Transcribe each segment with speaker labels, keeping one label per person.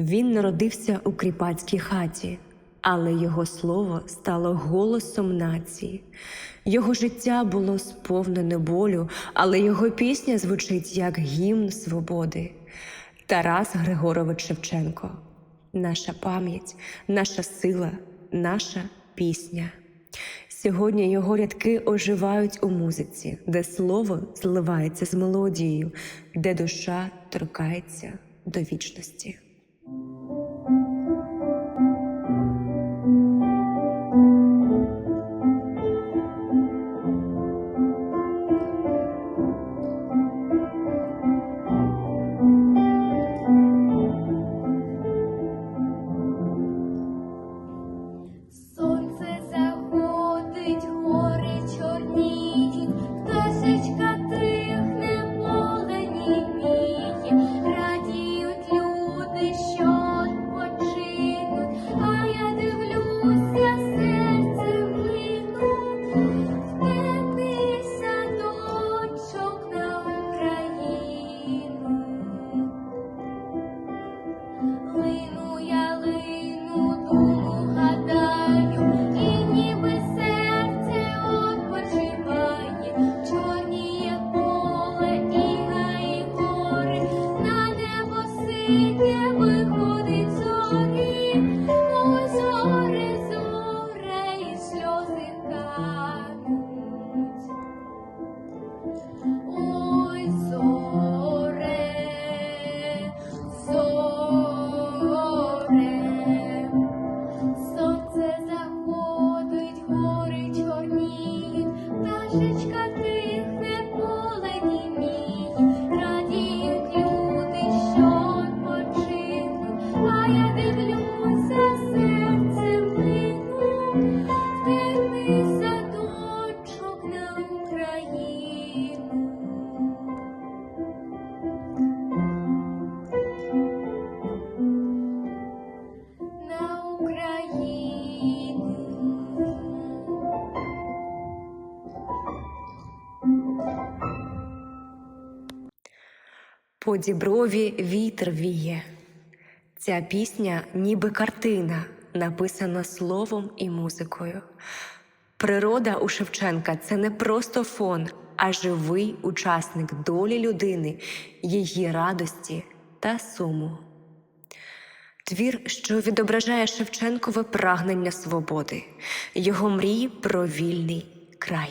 Speaker 1: Він народився у кріпацькій хаті, але його слово стало голосом нації. Його життя було сповнене болю, але його пісня звучить як гімн свободи. Тарас Григорович Шевченко. Наша пам'ять, наша сила, наша пісня. Сьогодні його рядки оживають у музиці, де слово зливається з мелодією, де душа торкається до вічності.
Speaker 2: Thank you.
Speaker 1: По діброві вітер віє. Ця пісня ніби картина, написана словом і музикою. Природа у Шевченка це не просто фон, а живий учасник долі людини, її радості та суму. Твір, що відображає Шевченкове прагнення свободи, його мрії про вільний край.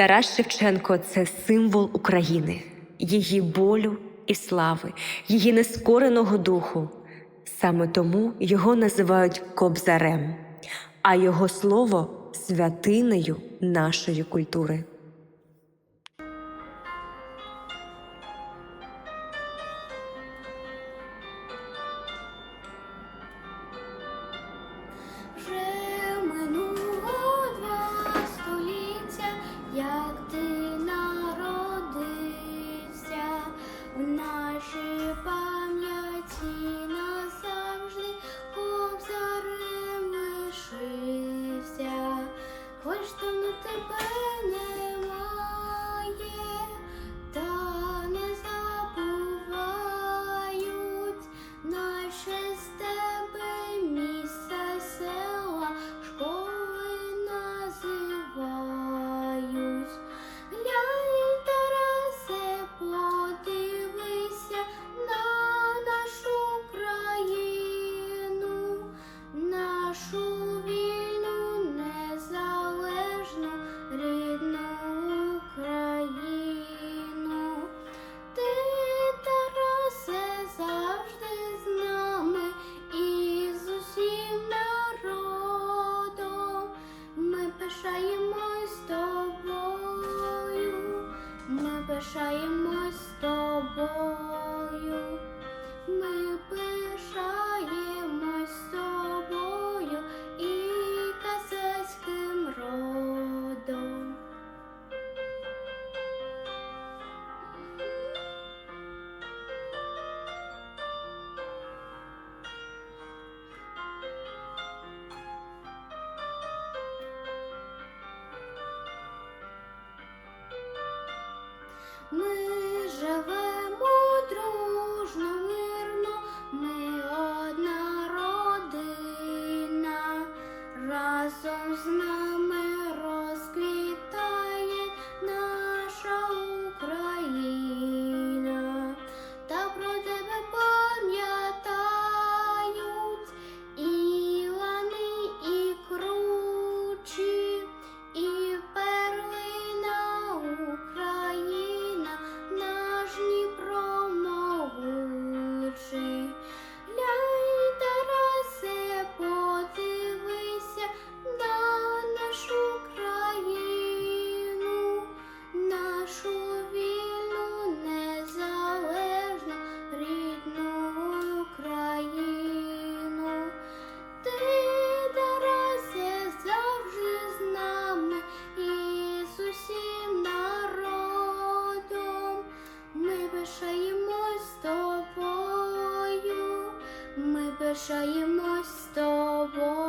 Speaker 1: Тарас Шевченко це символ України, її болю і слави, її нескореного духу. Саме тому його називають кобзарем, а його слово святинею нашої культури.
Speaker 2: corações não. пишаємось тобою, ми пишаємось з тобою.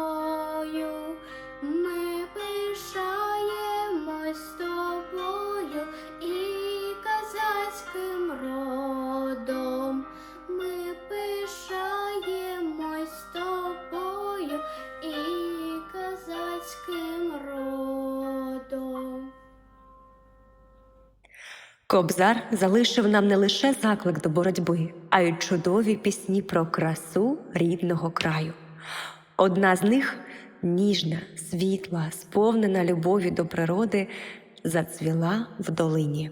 Speaker 1: Кобзар залишив нам не лише заклик до боротьби, а й чудові пісні про красу рідного краю. Одна з них ніжна, світла, сповнена любові до природи, зацвіла в долині.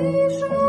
Speaker 2: 一生。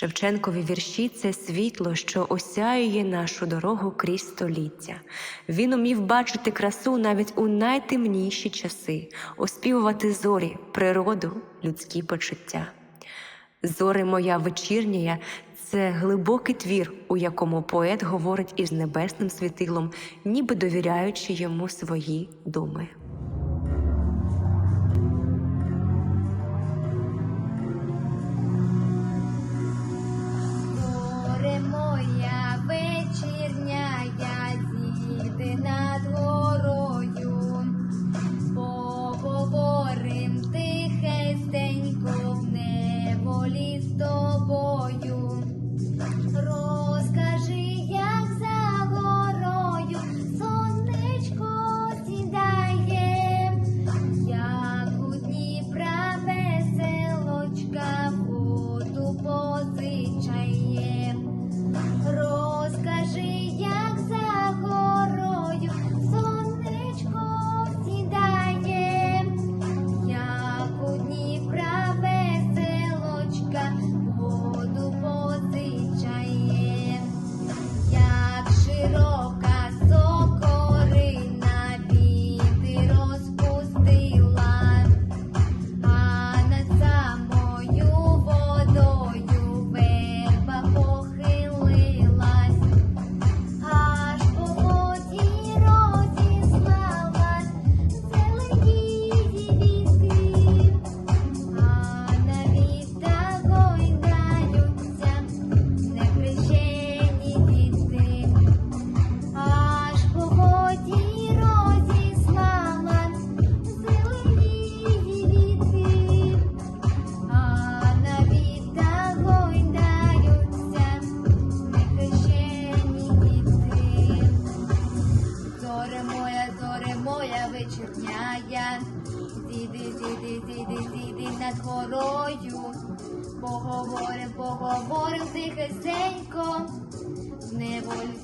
Speaker 2: Шевченкові вірші це світло, що осяює нашу дорогу крізь століття. Він умів бачити красу навіть у найтемніші часи, оспівувати зорі, природу, людські почуття. Зори моя вечірня це глибокий твір, у якому поет говорить із небесним світилом, ніби довіряючи йому свої думи.
Speaker 3: Над горою. Поговорим, поговорим тихесенько, в неволі